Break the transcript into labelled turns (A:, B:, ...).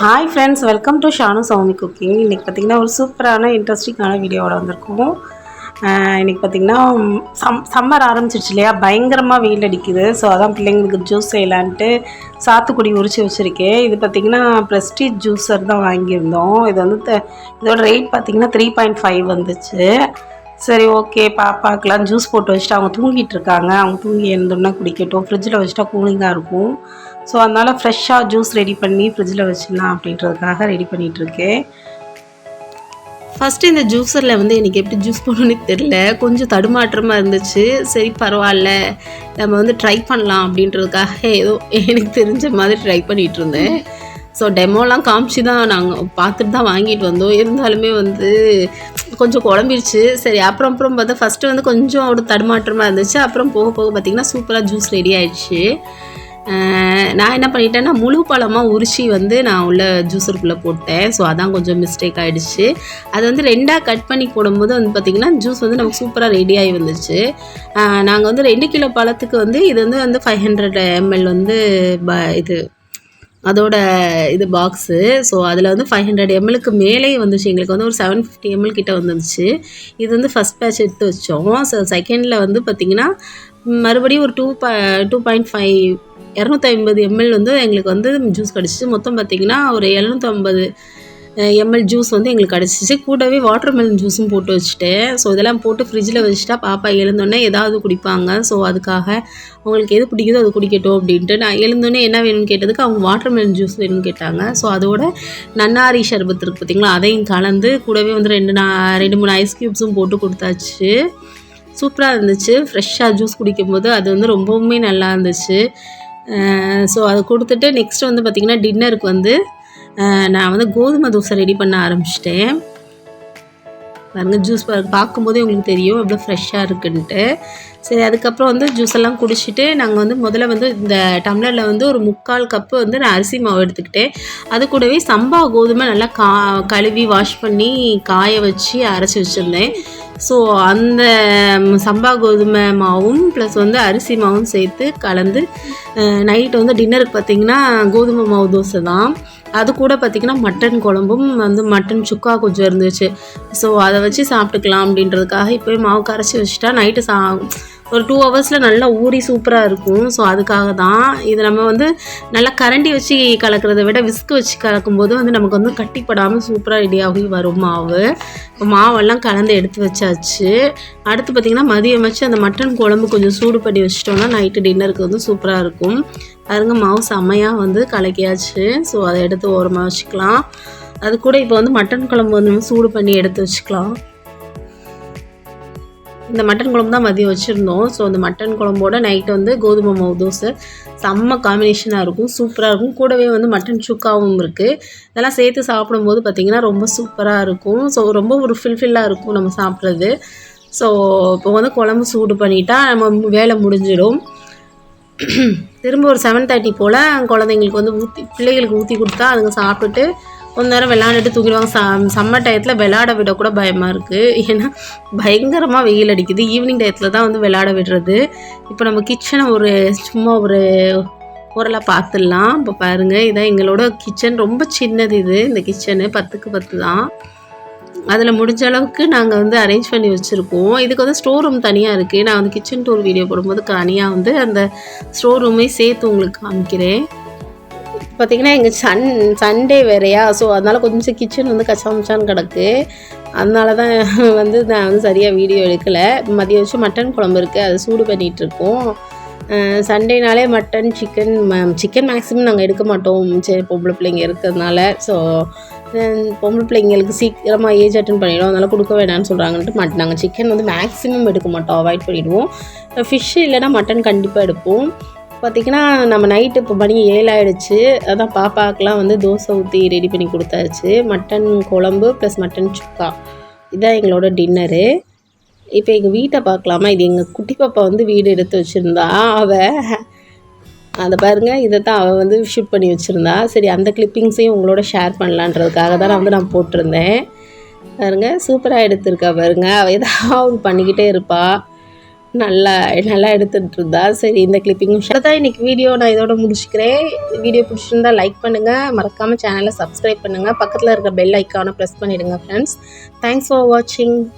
A: Hi friends welcome to Shanu Soumi cooking இன்றைக்கி பார்த்திங்கன்னா ஒரு சூப்பரான இன்ட்ரெஸ்டிங்கான வீடியோவோட வந்திருக்கோம். இன்றைக்கி பார்த்திங்கன்னா சம் சம்மர் ஆரம்பிச்சிருச்சு இல்லையா? பயங்கரமாக வெயில் அடிக்குது. ஸோ அதான் பிள்ளைங்களுக்கு ஜூஸ் செய்யலான்ட்டு சாத்துக்குடி உரிச்சு வச்சுருக்கேன். இது பார்த்திங்கன்னா ப்ரெஸ்டீஜ் ஜூஸர் தான் வாங்கியிருந்தோம். இது வந்து த- இதோட ரேட் பார்த்திங்கன்னா த்ரீ பாயிண்ட் ஃபைவ் வந்துச்சு. சரி ஓகே பாப்பாக்கெலாம் ஜூஸ் போட்டு வச்சுட்டு அவங்க தூங்கிட்டு இருக்காங்க அவங்க தூங்கி எழுந்தோடனே குடிக்கட்டும். ஃப்ரிட்ஜில் வச்சுட்டா கூலிங்காக இருக்கும். ஸோ அதனால் ஃப்ரெஷ்ஷாக ஜூஸ் ரெடி பண்ணி ஃப்ரிட்ஜில் வச்சிடலாம் அப்படின்றதுக்காக ரெடி பண்ணிகிட்ருக்கேன் ஃபஸ்ட்டு இந்த ஜூஸரில் வந்து எனக்கு எப்படி ஜூஸ் போடணும்னு தெரில கொஞ்சம் தடுமாற்றமாக இருந்துச்சு. சரி பரவாயில்ல. நம்ம வந்து ட்ரை பண்ணலாம் அப்படின்றதுக்காக ஏதோ எனக்கு தெரிஞ்ச மாதிரி ட்ரை பண்ணிகிட்டு இருந்தேன் ஸோ டெமோலாம் காமிச்சு தான் நாங்கள் பார்த்துட்டு தான் வாங்கிட்டு வந்தோம். இருந்தாலுமே வந்து கொஞ்சம் குழம்பிடுச்சு சரி அப்புறம் அப்புறம் பார்த்தா ஃபஸ்ட்டு வந்து கொஞ்சம் ஒரு தடுமாற்றமாக இருந்துச்சு. அப்புறம் போக போக பார்த்திங்கன்னா சூப்பராக ஜூஸ் ரெடி ஆயிடுச்சு. நான் என்ன பண்ணிட்டேன்னா முழு பழமாக உரிச்சி வந்து நான் உள்ள ஜூஸருக்குள்ளே போட்டேன். ஸோ அதான் கொஞ்சம் மிஸ்டேக் ஆகிடுச்சு அது வந்து ரெண்டாக கட் பண்ணி போடும்போது வந்து பார்த்திங்கன்னா ஜூஸ் வந்து நமக்கு சூப்பராக ரெடி ஆகி வந்துச்சு. நாங்கள் வந்து ரெண்டு கிலோ பழத்துக்கு வந்து இது வந்து வந்து ஃபைவ் ஹண்ட்ரட் எம்எல் வந்து ப இது அதோட இது பாக்ஸு ஸோ அதில் வந்து ஃபைவ் ஹண்ட்ரட் எம்எலுக்கு மேலே வந்துச்சு. எங்களுக்கு வந்து ஒரு செவன் ஃபிஃப்டி எம்எல் கிட்ட வந்துருச்சு இது வந்து ஃபஸ்ட் பேட்ச் எடுத்து வச்சோம். ஸோ செகண்டில் வந்து பார்த்திங்கன்னா மறுபடியும் ஒரு டூ ப டூ பாயிண்ட் ஃபைவ் இரநூத்தி ஐம்பது எம்எல் வந்து எங்களுக்கு வந்து ஜூஸ் கிடச்சிச்சு. மொத்தம் பார்த்திங்கன்னா ஒரு எழுநூற்றம்பது எம்எல் ஜூஸ் வந்து எங்களுக்கு கிடச்சிச்சு. கூடவே வாட்டர் மெலன் ஜூஸும் போட்டு வச்சுட்டேன். ஸோ இதெல்லாம் போட்டு ஃப்ரிட்ஜில் வச்சுட்டா பாப்பா எழுந்தோடனே ஏதாவது குடிப்பாங்க. ஸோ அதுக்காக அவங்களுக்கு எது பிடிக்குதோ அது குடிக்கட்டும் அப்படின்ட்டு நான் எழுந்தோடனே என்ன வேணும்னு கேட்டதுக்கு அவங்க வாட்டர் மெலன் ஜூஸ் வேணும்னு கேட்டாங்க. ஸோ அதோட நன்னாரி ஷர்பத் இருக்குது பார்த்தீங்களா அதையும் கலந்து கூடவே வந்து ரெண்டு நான் ரெண்டு மூணு ஐஸ் க்யூப்ஸும் போட்டு கொடுத்தாச்சு. சூப்பராக இருந்துச்சு. ஃப்ரெஷ்ஷாக ஜூஸ் குடிக்கும்போது அது வந்து ரொம்பவுமே நல்லா இருந்துச்சு. ஸோ அதை கொடுத்துட்டு நெக்ஸ்ட் வந்து பார்த்திங்கன்னா டின்னருக்கு வந்து நான் வந்து கோதுமை தோசை ரெடி பண்ண ஆரம்பிச்சிட்டேன். பாருங்க ஜூஸ் பார்க்கும்போதே உங்களுக்கு தெரியும் எவ்வளோ ஃப்ரெஷ்ஷாக இருக்குன்ட்டு. சரி அதுக்கப்புறம் வந்து ஜூஸ் எல்லாம் குடிச்சிட்டு நாங்கள் வந்து முதல்ல வந்து இந்த டம்ளரில் வந்து ஒரு முக்கால் கப்பு வந்து நான் அரிசி மாவு எடுத்துக்கிட்டேன். அது கூடவே சம்பா கோதுமை நல்லா கா கழுவி வாஷ் பண்ணி காய வச்சு அரைச்சி வச்சுருந்தேன். ஸோ அந்த சம்பா கோதுமை மாவும் ப்ளஸ் வந்து அரிசி மாவும் சேர்த்து கலந்து நைட் வந்து டின்னருக்கு பார்த்திங்கன்னா கோதுமை மாவு தோசை தான் அது கூட பார்த்திங்கன்னா மட்டன் குழம்பும் வந்து மட்டன் சுக்கா கொஞ்சம் இருந்துச்சு. ஸோ அதை வச்சு சாப்பிட்டுக்கலாம் அப்படின்றதுக்காக இப்போயே மாவு கரைச்சி வச்சுட்டா நைட்டு சா ஒரு டூ ஹவர்ஸில் நல்லா ஊறி சூப்பராக இருக்கும். ஸோ அதுக்காக தான் இது நம்ம வந்து நல்லா கரண்டி வச்சு கலக்கிறத விட விஸ்க் வச்சு கலக்கும்போது வந்து நமக்கு வந்து கட்டிப்படாமல் சூப்பராக ரெடியாகி வரும் மாவு. இப்போ மாவெல்லாம் கலந்து எடுத்து வச்சாச்சு. அடுத்து பார்த்திங்கன்னா மதியம் வச்சு அந்த மட்டன் குழம்பு கொஞ்சம் சூடு பண்ணி வச்சிட்டோம்னா நைட்டு டின்னருக்கு வந்து சூப்பராக இருக்கும். அதுங்க மாவு செம்மையாக வந்து கலக்கியாச்சு. ஸோ அதை எடுத்து ஓரமாக வச்சுக்கலாம். அது கூட இப்போ வந்து மட்டன் குழம்பு வந்து நம்ம சூடு பண்ணி எடுத்து வச்சுக்கலாம். இந்த மட்டன் குழம்பு தான் மதியம் வச்சுருந்தோம். ஸோ அந்த மட்டன் குழம்போட நைட்டு வந்து கோதுமை மாவு தோசை. செம்ம காம்பினேஷனாக இருக்கும். சூப்பராக இருக்கும். கூடவே வந்து மட்டன் சுக்காவும் இருக்குது இதெல்லாம் சேர்த்து சாப்பிடும்போது பார்த்திங்கன்னா ரொம்ப சூப்பராக இருக்கும். ஸோ ரொம்ப ஒரு ஃபில்ஃபில்லாக இருக்கும் நம்ம சாப்பிட்றது. ஸோ இப்போ வந்து குழம்பு சூடு பண்ணிட்டா நம்ம வேலை முடிஞ்சிடும். திரும்ப ஒரு செவன் தேர்ட்டி போல் குழந்தைங்களுக்கு வந்து ஊற்றி பிள்ளைகளுக்கு ஊற்றி கொடுத்தா அதுங்க சாப்பிட்டுட்டு கொஞ்ச நேரம் விளாண்டுட்டு தூங்கிடுவாங்க. ச சம்மர் டயத்தில் விளாட விட கூட பயமாக இருக்குது ஏன்னா பயங்கரமாக வெயில் அடிக்குது. ஈவினிங் டயத்தில் தான் வந்து விளாட விடுறது. இப்போ நம்ம கிச்சனை ஒரு சும்மா ஒரு ஓரளவு பார்த்துடலாம். இப்போ பாருங்கள் இதான் எங்களோட கிச்சன் ரொம்ப சின்னது இது. இந்த கிச்சனு பத்துக்கு பத்து தான். அதில் முடிஞ்ச அளவுக்கு நாங்கள் வந்து அரேஞ்ச் பண்ணி வச்சுருக்கோம். இதுக்கு வந்து ஸ்டோர் ரூம் தனியாக இருக்குது நான் வந்து கிச்சன் டூர் வீடியோ போடும்போது தனியாக வந்து அந்த ஸ்டோர் ரூமே சேர்த்து உங்களுக்கு காமிக்கிறேன். பார்த்தீங்கன்னா எங்கள் சன் சண்டே வேறையா? ஸோ அதனால் கொஞ்சம் கிச்சன் வந்து கச்சாமிச்சான்னு கிடக்கு. அதனால தான் வந்து நான் வந்து சரியாக வீடியோ எடுக்கலை. மதியம் வச்சு மட்டன் குழம்பு இருக்குது அது சூடு பண்ணிகிட்டு இருக்கோம். சண்டேனாலே மட்டன் சிக்கன் சிக்கன் மேக்ஸிமம் நாங்கள் எடுக்க மாட்டோம். சரி பொம்பளை பிள்ளைங்க இருக்கிறதுனால. ஸோ பொம்பளை பிள்ளைங்களுக்கு சீக்கிரமாக ஏஜ் அட்டன் பண்ணிடும். அதனால் கொடுக்க வேணாம்னு சொல்கிறாங்கன்ட்டு மட் நாங்கள் சிக்கன் வந்து மேக்ஸிமம் எடுக்க மாட்டோம். அவாய்ட் பண்ணிவிடுவோம் ஃபிஷ் இல்லைன்னா மட்டன் கண்டிப்பாக எடுப்போம். பார்த்திங்கன்னா நம்ம நைட்டு இப்போ மணி ஏழாயிடுச்சு. அதான் பாப்பாக்கெலாம் வந்து தோசை ஊற்றி ரெடி பண்ணி கொடுத்தாச்சு. மட்டன் குழம்பு ப்ளஸ் மட்டன் சுக்கா. இதான் எங்களோட டின்னரு இப்போ எங்கள் வீட்டை பார்க்கலாமா? இது எங்கள் குட்டி பாப்பா வந்து வீடு எடுத்து வச்சுருந்தா. அவள் அதை பாருங்க. இதை தான் அவள் வந்து ஷூட் பண்ணி வச்சுருந்தா. சரி அந்த கிளிப்பிங்ஸையும் உங்களோட ஷேர் பண்ணலான்றதுக்காக தான் நான் வந்து நான் போட்டிருந்தேன். பாருங்க சூப்பராக எடுத்திருக்கா பாருங்கள் அவள் ஏதாவது பண்ணிக்கிட்டே இருப்பாள் நல்லா நல்லா எடுத்துகிட்டு இருந்தா சரி இந்த கிளிப்பிங் தான் இன்றைக்கி வீடியோ நான் இதோட முடிச்சுக்கிறேன். வீடியோ பிடிச்சிருந்தா லைக் பண்ணுங்கள் மறக்காமல் சேனலை சப்ஸ்கிரைப் பண்ணுங்கள் பக்கத்தில் இருக்க பெல் ஐக்கானை ப்ரெஸ் பண்ணிவிடுங்க ஃப்ரெண்ட்ஸ் தேங்க்ஸ் ஃபார் வாட்சிங்